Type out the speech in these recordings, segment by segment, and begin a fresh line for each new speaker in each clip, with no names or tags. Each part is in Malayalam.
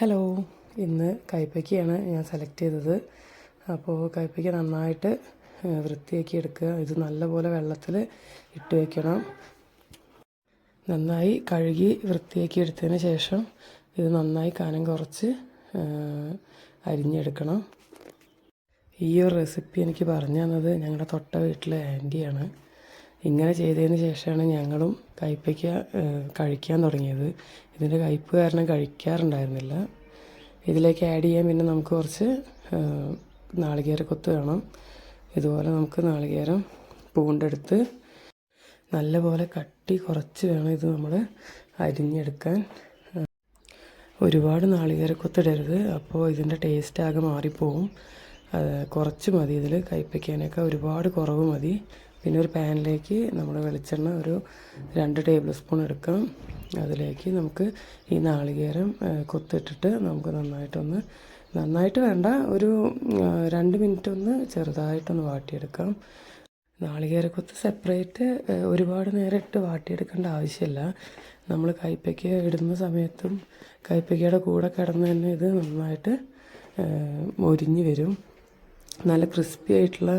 ഹലോ ഇന്ന് കൈപ്പയ്ക്കയാണ് ഞാൻ സെലക്ട് ചെയ്തത്. അപ്പോൾ കൈപ്പയ്ക്ക നന്നായിട്ട് വൃത്തിയാക്കി എടുക്കുക. ഇത് നല്ലപോലെ വെള്ളത്തിൽ ഇട്ട് വയ്ക്കണം നന്നായി കഴുകി വൃത്തിയാക്കി എടുത്തതിന് ശേഷം ഇത് നന്നായി കനം കുറച്ച് അരിഞ്ഞെടുക്കണം. ഈ ഒരു റെസിപ്പി എനിക്ക് പറഞ്ഞു തന്നത് ഞങ്ങളുടെ തൊട്ട വീട്ടിലെ ആന്റിയാണ് ഇങ്ങനെ ചെയ്തതിന് ശേഷമാണ് ഞങ്ങളും കയ്പ്പയ്ക്ക കഴിക്കാൻ തുടങ്ങിയത്. ഇതിന്റെ കയ്പ്പ് കാരണം കഴിക്കാറുണ്ടായിരുന്നില്ല. ഇതിലേക്ക് ആഡ് ചെയ്യാൻ പിന്നെ നമുക്ക് കുറച്ച് നാളികേര നാളികേരക്കൊത്ത് വേണം. ഇതുപോലെ നമുക്ക് നാളികേരം പൂണ്ടെടുത്ത് നല്ലപോലെ കട്ടി കുറച്ച് വേണം ഇത് നമ്മൾ അരിഞ്ഞെടുക്കാൻ. ഒരുപാട് നാളികേരക്കൊത്തിടരുത് അപ്പോൾ ഇതിന്റെ ടേസ്റ്റ് ആകെ മാറിപ്പോവും. കുറച്ച് മതി ഇതിൽ കയ്പ്പയ്ക്കാനൊക്കെ ഒരുപാട് കുറവ് മതി. പിന്നെ ഒരു പാനിലേക്ക് നമ്മൾ വെളിച്ചെണ്ണ ഒരു രണ്ട് ടേബിൾ സ്പൂൺ എടുക്കാം അതിലേക്ക് നമുക്ക് ഈ നാളികേരം കൊത്തിട്ടിട്ട് നമുക്ക് നന്നായിട്ടൊന്ന് നന്നായിട്ട് വേണ്ട ഒരു രണ്ട് മിനിറ്റ് ഒന്ന് ചെറുതായിട്ടൊന്ന് വാട്ടിയെടുക്കാം. നാളികേരക്കൊത്ത് സെപ്പറേറ്റ് ഒരുപാട് നേരം ഇട്ട് വാട്ടിയെടുക്കേണ്ട ആവശ്യമില്ല. നമ്മൾ കയ്പ്പയ്ക്ക ഇടുന്ന സമയത്തും കയ്പ്പയ്ക്കയുടെ കൂടെ കിടന്ന് തന്നെ ഇത് നന്നായിട്ട് മൊരിഞ്ഞ് വരും. നല്ല ക്രിസ്പി ആയിട്ടുള്ള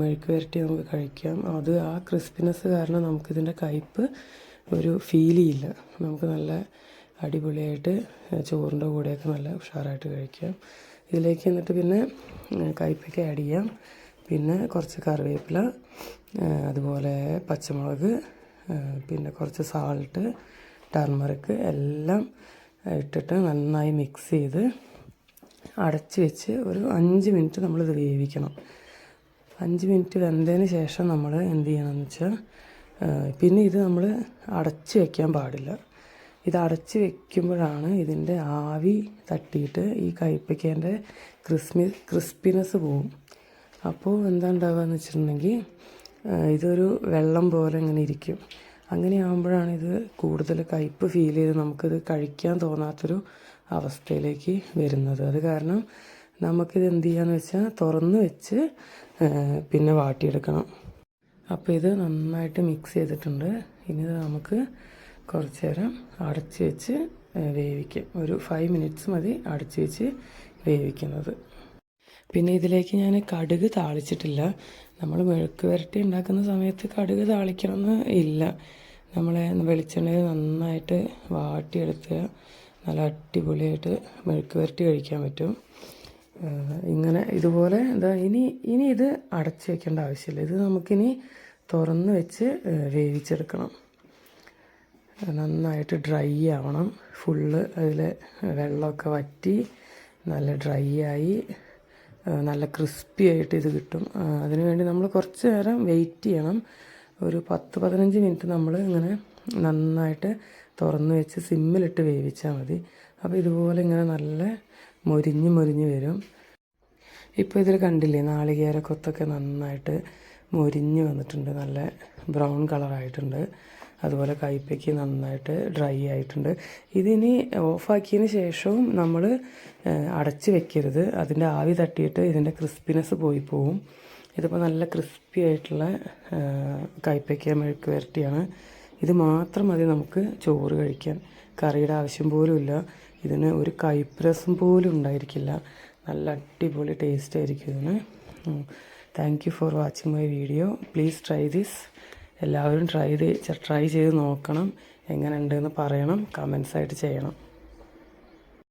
മെഴുക്ക് വരട്ടി നമുക്ക് കഴിക്കാം. അത് ആ ക്രിസ്പിനെസ് കാരണം നമുക്കിതിന്റെ കയ്പ്പ് ഒരു ഫീൽ ചെയ്യില്ല നമുക്ക് നല്ല അടിപൊളിയായിട്ട് ചോറിന്റെ കൂടെയൊക്കെ നല്ല ഉഷാറായിട്ട് കഴിക്കാം. ഇതിലേക്ക് എന്നിട്ട് പിന്നെ കയ്പ്പൊക്കെ ആഡ് ചെയ്യാം. പിന്നെ കുറച്ച് കറിവേപ്പില അതുപോലെ പച്ചമുളക് പിന്നെ കുറച്ച് സാൾട്ട് ടർമറിക്ക് എല്ലാം ഇട്ടിട്ട് നന്നായി മിക്സ് ചെയ്ത് അടച്ച് വെച്ച് ഒരു അഞ്ച് മിനിറ്റ് നമ്മളിത് വേവിക്കണം. അഞ്ച് മിനിറ്റ് വെന്തതിന് ശേഷം നമ്മൾ എന്ത് ചെയ്യണമെന്ന് വെച്ചാൽ പിന്നെ ഇത് നമ്മൾ അടച്ച് വെക്കാൻ പാടില്ല. ഇത് അടച്ച് വെക്കുമ്പോഴാണ് ഇതിന്റെ ആവി തട്ടിയിട്ട് ഈ കയ്പ്പയ്ക്കേന്റെ ക്രിസ്മി ക്രിസ്പിനെസ് പോവും. അപ്പോൾ എന്താ ഉണ്ടാവുക എന്ന് വെച്ചിട്ടുണ്ടെങ്കിൽ ഇതൊരു വെള്ളം പോലെ ഇങ്ങനെ ഇരിക്കും. അങ്ങനെ ആകുമ്പോഴാണ് ഇത് കൂടുതൽ കയ്പ്പ് ഫീൽ ചെയ്ത് നമുക്കിത് കഴിക്കാൻ തോന്നാത്തൊരു അവസ്ഥയിലേക്ക് വരുന്നത്. അത് കാരണം നമുക്കിത് എന്ത് ചെയ്യാന്ന് വെച്ചാൽ തുറന്ന് വെച്ച് പിന്നെ വാട്ടിയെടുക്കണം. അപ്പോൾ ഇത് നന്നായിട്ട് മിക്സ് ചെയ്തിട്ടുണ്ട്. ഇനി നമുക്ക് കുറച്ച് നേരം അടച്ച് വെച്ച് വേവിക്കും. ഒരു ഫൈവ് മിനിറ്റ്സ് മതി അടച്ച് വെച്ച് വേവിക്കുന്നത്. പിന്നെ ഇതിലേക്ക് ഞാൻ കടുക് താളിച്ചിട്ടില്ല. നമ്മൾ മെഴുക്ക് വരട്ടി ഉണ്ടാക്കുന്ന സമയത്ത് കടുക് താളിക്കണമെന്ന് ഇല്ല. നമ്മളെ വെളിച്ചെണ്ണയിൽ നന്നായിട്ട് വാട്ടിയെടുത്ത് നല്ല അടിപൊളിയായിട്ട് മെഴുക്ക് വരട്ടി കഴിക്കാൻ പറ്റും. ഇങ്ങനെ ഇതുപോലെ എന്താ ഇനി ഇനി ഇത് അടച്ച് വെക്കേണ്ട ആവശ്യമില്ല. ഇത് നമുക്കിനി തുറന്ന് വെച്ച് വേവിച്ചെടുക്കണം. നന്നായിട്ട് ഡ്രൈ ആവണം. ഫുള്ള് അതിൽ വെള്ളമൊക്കെ വറ്റി നല്ല ഡ്രൈ ആയി നല്ല ക്രിസ്പി ആയിട്ട് ഇത് കിട്ടും. അതിനുവേണ്ടി അതിന് വേണ്ടി നമ്മൾ കുറച്ച് നേരം വെയിറ്റ് ചെയ്യണം. ഒരു പത്ത് പതിനഞ്ച് മിനിറ്റ് നമ്മൾ ഇങ്ങനെ നന്നായിട്ട് തുറന്ന് വെച്ച് സിമ്മിലിട്ട് വേവിച്ചാൽ മതി. അപ്പോൾ ഇതുപോലെ ഇങ്ങനെ നല്ല മൊരിഞ്ഞ് മൊരിഞ്ഞ് വരും. ഇപ്പോൾ ഇതിൽ കണ്ടില്ലേ നാളികേര കൊത്തൊക്കെ നന്നായിട്ട് മൊരിഞ്ഞ് വന്നിട്ടുണ്ട്. നല്ല ബ്രൗൺ കളറായിട്ടുണ്ട്. അതുപോലെ കയ്പയ്ക്ക് നന്നായിട്ട് ഡ്രൈ ആയിട്ടുണ്ട്. ഇതിനി ഓഫാക്കിയതിന് ശേഷവും നമ്മൾ അടച്ച് വെക്കരുത്. അതിന്റെ ആവി തട്ടിയിട്ട് ഇതിന്റെ ക്രിസ്പിനെസ് പോയി പോവും. ഇതിപ്പോൾ നല്ല ക്രിസ്പി ആയിട്ടുള്ള കയ്പയ്ക്ക മെഴുക്ക് വരട്ടിയാണ്. ഇത് മാത്രം മതി നമുക്ക് ചോറ് കഴിക്കാൻ. കറിയുടെ ആവശ്യം പോലും ഇല്ല. ഇതിന് ഒരു കൈപ്രസം രസം പോലും ഉണ്ടായിരിക്കില്ല. നല്ല അടിപൊളി ടേസ്റ്റ് ആയിരിക്കും ഇതിന്. Thank you for watching my video please try this എല്ലാവരും ട്രൈ ട്രൈ ചെയ്ത് നോക്കണം. എങ്ങനെ ഉണ്ടെന്ന് പറയണം കമൻസായിട്ട് ചെയ്യണം.